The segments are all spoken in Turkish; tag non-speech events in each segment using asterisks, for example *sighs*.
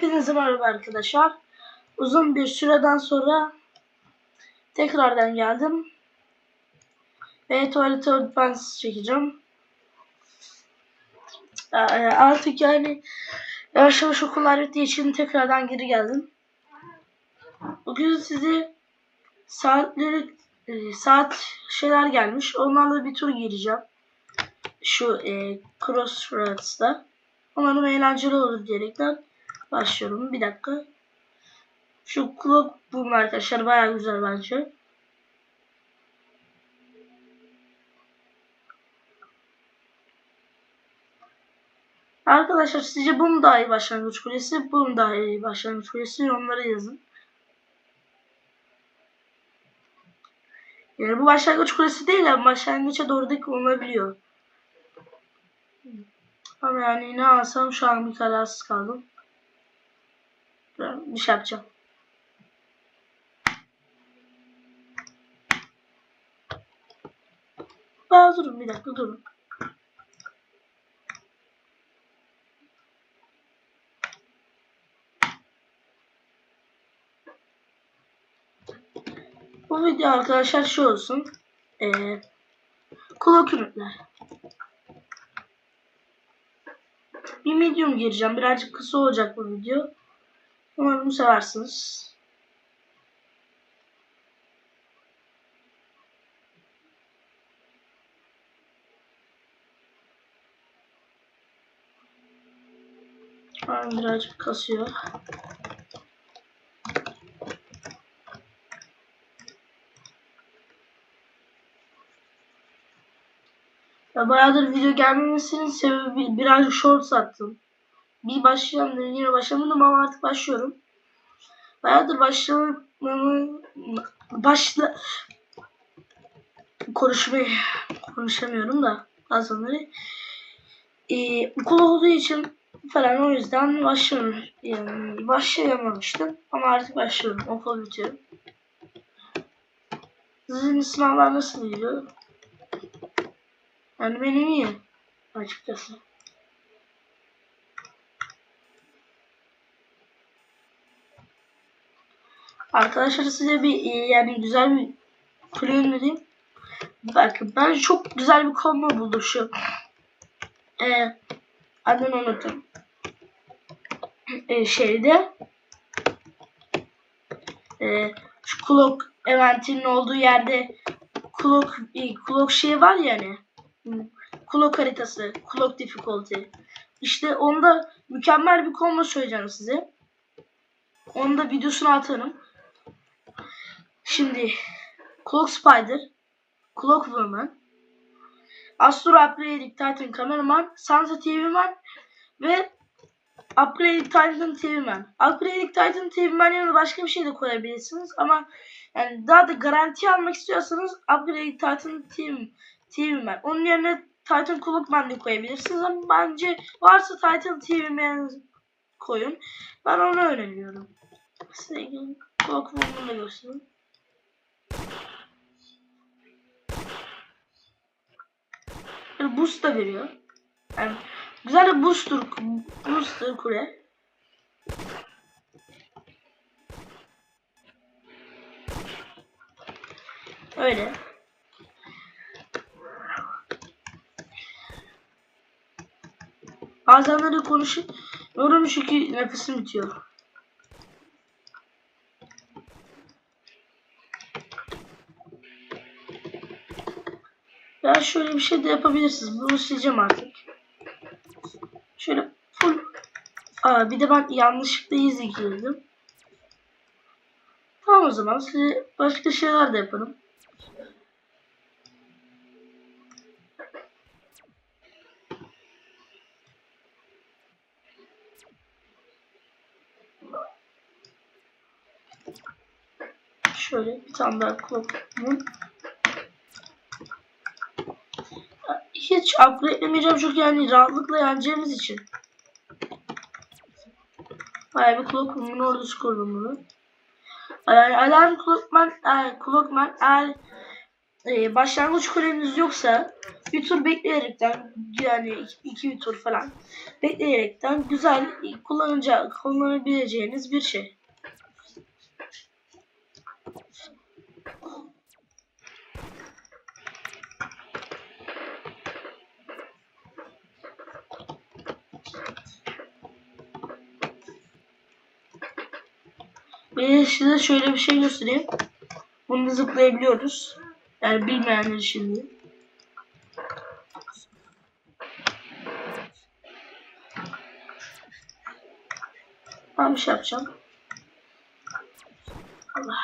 Hepinize merhaba arkadaşlar. Uzun bir süreden sonra tekrardan geldim. Ve Toilet Advance çekeceğim. Ee, Artık yani yavaş yavaş okullar bittiği için tekrardan geri geldim. Bugün size saatleri e, saat şeyler gelmiş. Onlarla bir tur gireceğim. Şu e, Crossroads'da. Umarım eğlenceli olur diyerekten başlıyorum. Bir dakika. Şu clock boom arkadaşlar baya güzel bence. Arkadaşlar sizce bu daha iyi başlangıç kulesi, bu daha iyi başlangıç kulesi yorumlara yazın. Yani bu başlangıç kulesi değil ama başlangıça doğru da kullanılabiliyor. Ama yani ne alsam şu an bir kararsız kaldım. Ben bir şey yapacağım. Daha durun bir dakika durun. Bu video arkadaşlar şu olsun. Ee, kulak ürünler. Bir medium gireceğim. Birazcık kısa olacak bu video. Umarım seversiniz. Ben birazcık kasıyor. Ya bayağıdır video gelmemesinin sebebi birazcık short attım. Bir başlayalım dedim yine başlamadım ama artık başlıyorum. Bayağıdır başlamamı başla konuşmayı konuşamıyorum da bazıları ee, okul olduğu için falan o yüzden başlıyorum. Yani başlayamamıştım ama artık başlıyorum. Okul bitiyor. Sizin sınavlar nasıl gidiyor? Yani benim iyi açıkçası. Arkadaşlar size bir e, yani güzel bir plan vereyim. Bakın ben çok güzel bir combo buldum şu. Ee, adını unuttum. Ee, şeyde ee, şu clock eventinin olduğu yerde clock, e, clock şey var ya hani Clock haritası. Clock difficulty. İşte onda mükemmel bir combo söyleyeceğim size. Onu da videosunu atarım. Şimdi Clock Spider, Clock Woman, Astro Upgraded Titan Cameraman, Sansa TV Man ve Upgraded Titan TV Man. Upgraded Titan TV Man yanına başka bir şey de koyabilirsiniz ama yani daha da garanti almak istiyorsanız Upgraded Titan TV, TV Man. Onun yerine Titan Clock Man de koyabilirsiniz ama bence varsa Titan TV Man koyun. Ben onu öneriyorum. Size Clock Woman'ı göstereyim. Yani boost da veriyor. Yani güzel bir booster, booster kule. Öyle. Bazenleri konuşuyorum çünkü nefesim bitiyor. Ya şöyle bir şey de yapabilirsiniz. Bunu sileceğim artık. Şöyle full. Aa, bir de ben yanlışlıkla easy girdim. Tamam o zaman size başka şeyler de yaparım. Şöyle bir tane daha kullanayım. Hiç upgrade'lemeyeceğim çünkü yani rahatlıkla yeneceğimiz için. Bayağı bir Clockman'ın ordusu kurdum bunu. Yani Alarm Clockman, e, Clockman eğer e, başlangıç kuleniz yoksa bir tur bekleyerekten yani iki bir tur falan bekleyerekten güzel kullanacak kullanabileceğiniz bir şey. Ben size şöyle bir şey göstereyim. Bunu zıplayabiliyoruz. Yani bilmeyenler değil. Ben bir şey yapacağım. Allah.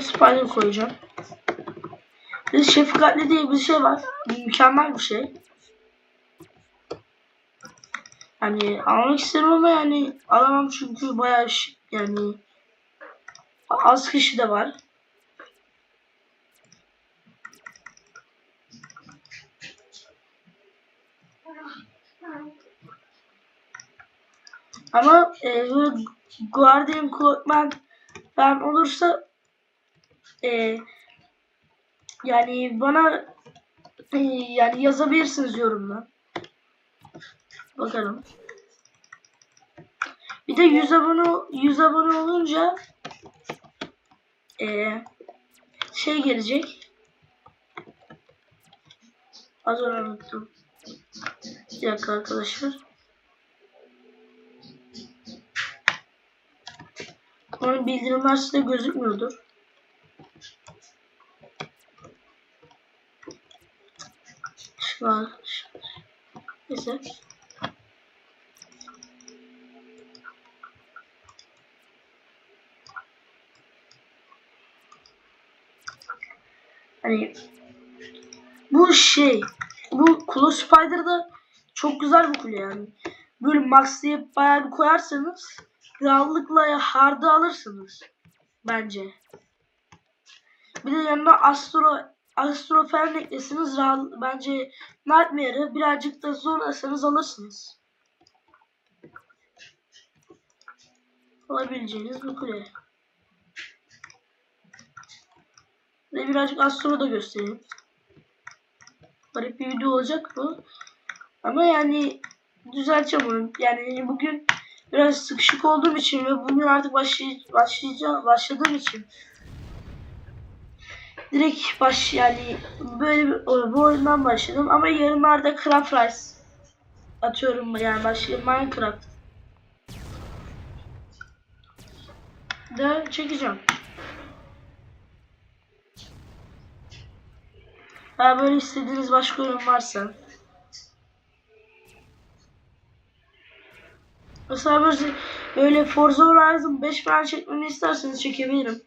Spider koyacağım. Bir şefkatli diye bir şey var. Mükemmel bir şey. Yani almak isterim ama yani alamam çünkü bayağı yani az kişi de var. Ama e, Guardian Clockman falan olursa e, yani bana e, yani yazabilirsiniz yorumla. Bakalım. Bir de 100 abone 100 abone olunca eee şey gelecek. Az önce unuttum. Bir dakika arkadaşlar. Onun bildirimler size gözükmüyordur. Şu an. Neyse. Hani bu şey bu Kula Spider'da çok güzel bir kule yani. Böyle maxlayıp bayağı bir koyarsanız rahatlıkla hard'ı alırsınız. Bence. Bir de yanına Astro Astro falan eklesiniz bence Nightmare'ı birazcık da zorlasanız alırsınız. Alabileceğiniz bir kule. Ve birazcık Astro da göstereyim. Garip bir video olacak bu. Ama yani düzelteceğim onu. Yani bugün biraz sıkışık olduğum için ve bugün artık başlay başlayacağım başladığım için direkt baş yani böyle bir, bu oyundan başladım ama yarınlarda Craft Rice atıyorum yani başlayayım Minecraft da çekeceğim. Ya böyle istediğiniz başka oyun varsa. Mesela böyle, Forza Horizon 5 falan çekmemi isterseniz çekebilirim.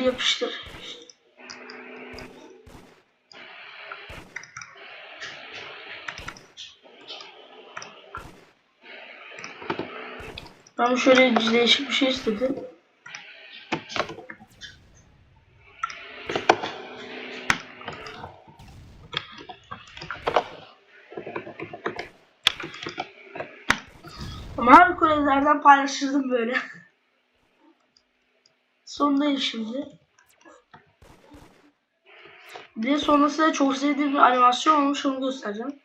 Yapıştır. Ben şöyle değişik bir şey istedim. Ama her kulelerden paylaşırdım böyle. *laughs* Sondayız şimdi. Bir sonrasında çok sevdiğim bir animasyon olmuş onu göstereceğim.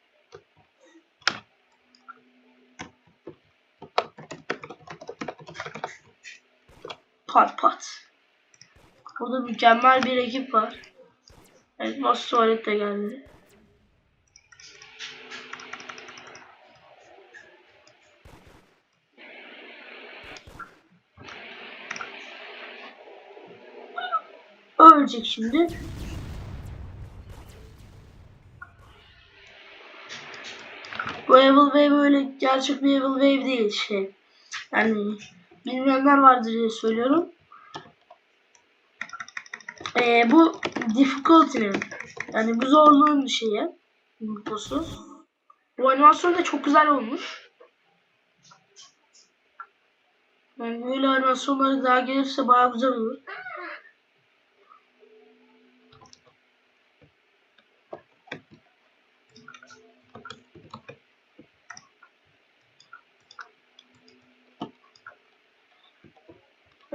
Pat pat. Burada mükemmel bir ekip var. Evet, Boss Tuvalet de geldi. Ölecek şimdi. Bu Evil Wave öyle gerçek bir Evil Wave değil şey. Yani bilmeyenler vardır diye söylüyorum. Ee, bu difficulty'nin yani bu zorluğun şeyi. Boss'u. Bu animasyon da çok güzel olmuş. Yani böyle animasyonları daha gelirse bayağı güzel olur.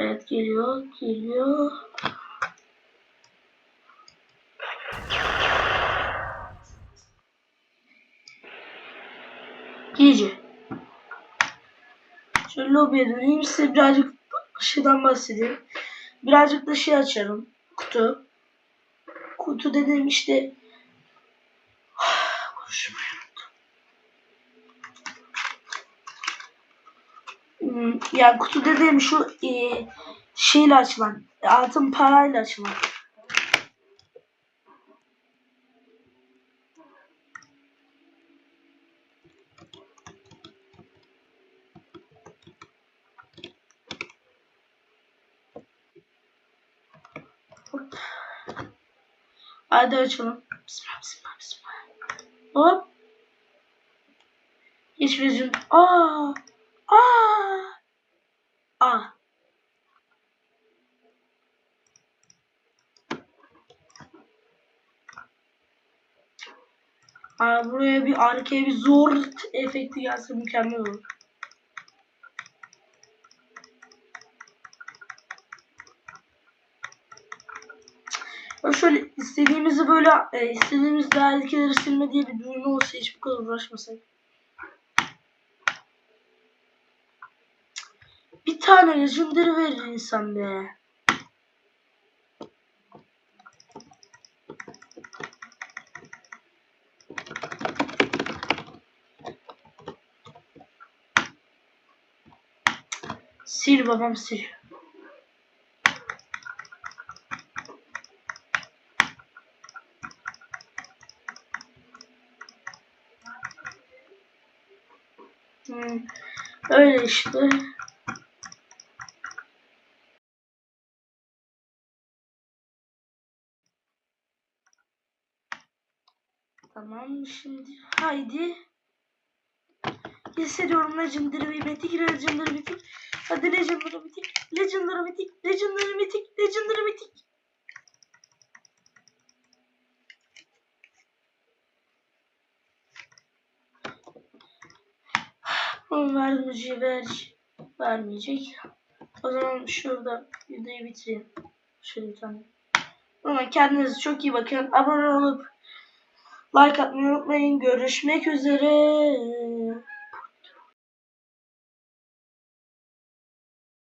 Evet geliyor, geliyor. Gece. Şöyle lobiye döneyim size birazcık şeyden bahsedeyim. Birazcık da şey açarım. Kutu. Kutu dediğim işte *sighs* konuşmayı unuttum. Hmm, Yani kutu dediğim şu e, şeyle açılan, altın parayla açılan. Hop. Hadi açalım. Bismillah, bismillah, bismillah. Hop. Hiçbir gün. Aa. Aa. Aa. Aa, buraya bir arkaya bir zor efekti gelse mükemmel olur. Ya şöyle istediğimizi böyle e, istediğimiz değerlikleri silme diye bir düğme olsa hiç bu kadar uğraşmasak. Bir tane legendary verir insan be. Sil babam sil. Hmm, öyle işte. Tamam şimdi haydi. Hissediyorum Legendary ve Mythic, Legendary Mythic. Hadi Legendary Mythic, Legendary Mythic, Legendary Mythic, Legendary Mythic. *sighs* Onu vermeyecek, ver, vermeyecek. O zaman şurada videoyu bitireyim. Şöyle tane. Ama kendinize çok iyi bakın. Abone olup like atmayı unutmayın. Görüşmek üzere.